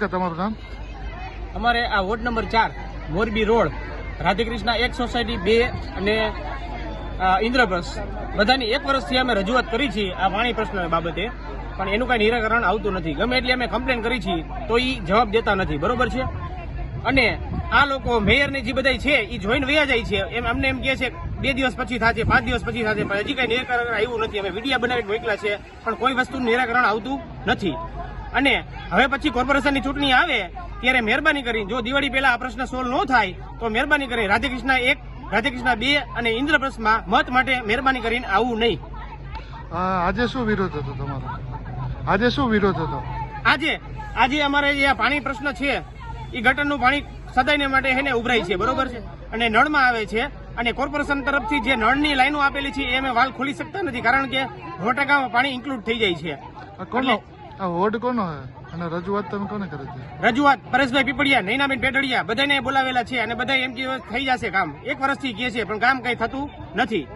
કે તમારું નામ? અમારે આ વોર્ડ નંબર ચાર, મોરબી રોડ, રાધેકૃષ્ણ એક સોસાયટી બે અને ઇન્દ્રપ્રસ્થ બધાની એક વર્ષથી અમે રજૂઆત કરી છે આ પાણી પ્રશ્ન બાબતે, પણ એનું કઈ નિરાકરણ આવતું નથી. ગમે એટલી અમે કમ્પ્લેન કરી છે, તો એ જવાબ દેતા નથી. બરોબર છે? અને આ લોકો મેયરની જે બધા છે એ જોઈને વયા જાય છે. એમ, અમને એમ કહે છે, બે દિવસ પછી થશે, પાંચ દિવસ પછી થશે, પણ હજી કઈ નિરાકરણ આવ્યું નથી. અમે વિડીયા બનાવીને મોકલા છે, પણ કોઈ વસ્તુનું નિરાકરણ આવતું નથી. અને હવે પછી કોર્પોરેશનની ચૂંટણી આવે ત્યારે મહેરબાની કરી જો દિવાળી પહેલા આ પ્રશ્ન સોલ્વ ન થાય તો મહેરબાની કરી રાધેકૃષ્ણ એક રાધેકૃષ્ણ બે અને ઇન્દ્રપ્રસ્થમાં મત માટે મહેરબાની કરીને આવું નહીં. આજે શું વિરોધ હતો તમારો? આજે શું વિરોધ હતો? આજે આજે અમારે જે પાણી પ્રશ્ન છે એ ગટરનું પાણી સદાયને માટે એને ઉભરાય છે બરોબર છે? અને નળમાં આવે છે અને કોર્પોરેશન તરફથી જે નળની લાઈનો આપેલી છે એ અમે વાલ ખોલી શકતા નથી કારણ કે સો ટકા પાણી ઇન્ક્લુડ થઈ જાય છે. આ વોર્ડ કોનો હે અને રજૂઆત તમે કોને કરી છે? રજૂઆત પરેશભાઈ પીપળિયા, નૈનાબેન પેટડિયા બધાને બોલાવેલા છે અને બધા એમ કે થઈ જશે કામ. એક વર્ષથી કહે છે, પણ કામ કઈ થતું નથી.